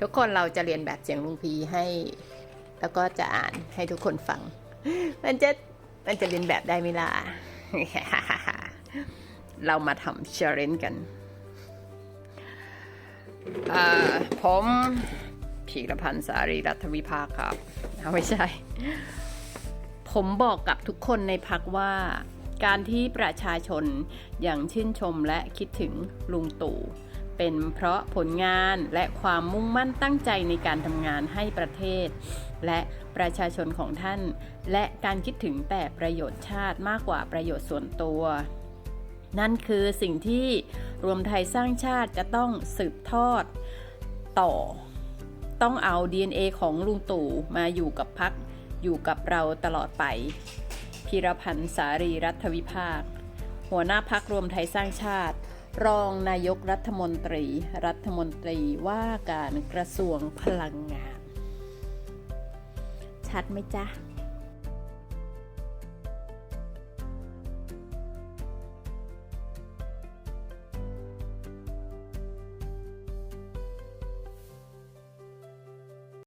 ทุกคนเราจะเรียนแบบเสียงลุงพีให้ แล้วก็จะอ่านให้ทุกคนฟัง มันจะมันจะเรียนแบบได้ไหมล่ะ เรามาทำเชลเลนกันอ่าผมพีรพันธ์สารีรัฐวิภาคครับเอาไม่ใช่ ผมบอกกับทุกคนในพักว่า การที่ประชาชนอย่างชื่นชมและคิดถึงลุงตู่ เป็นเพราะผลงานและความมุ่งมั่นตั้งใจในการทำงานให้ประเทศ และประชาชนของท่าน และการคิดถึงแต่ประโยชน์ชาติมากกว่าประโยชน์ส่วนตัว นั่นคือสิ่งที่รวมไทยสร้างชาติจะต้องสืบทอดต่อ ต้องเอา DNA ของลุงตู่มาอยู่กับพักอยู่กับเราตลอดไปพีรพันธ์สารีรัฐวิภาค หัวหน้าพักรวมไทยสร้างชาติ รองนายกรัฐมนตรี รัฐมนตรีว่าการกระทรวงพลังงาน ชัดไหมจ๊ะ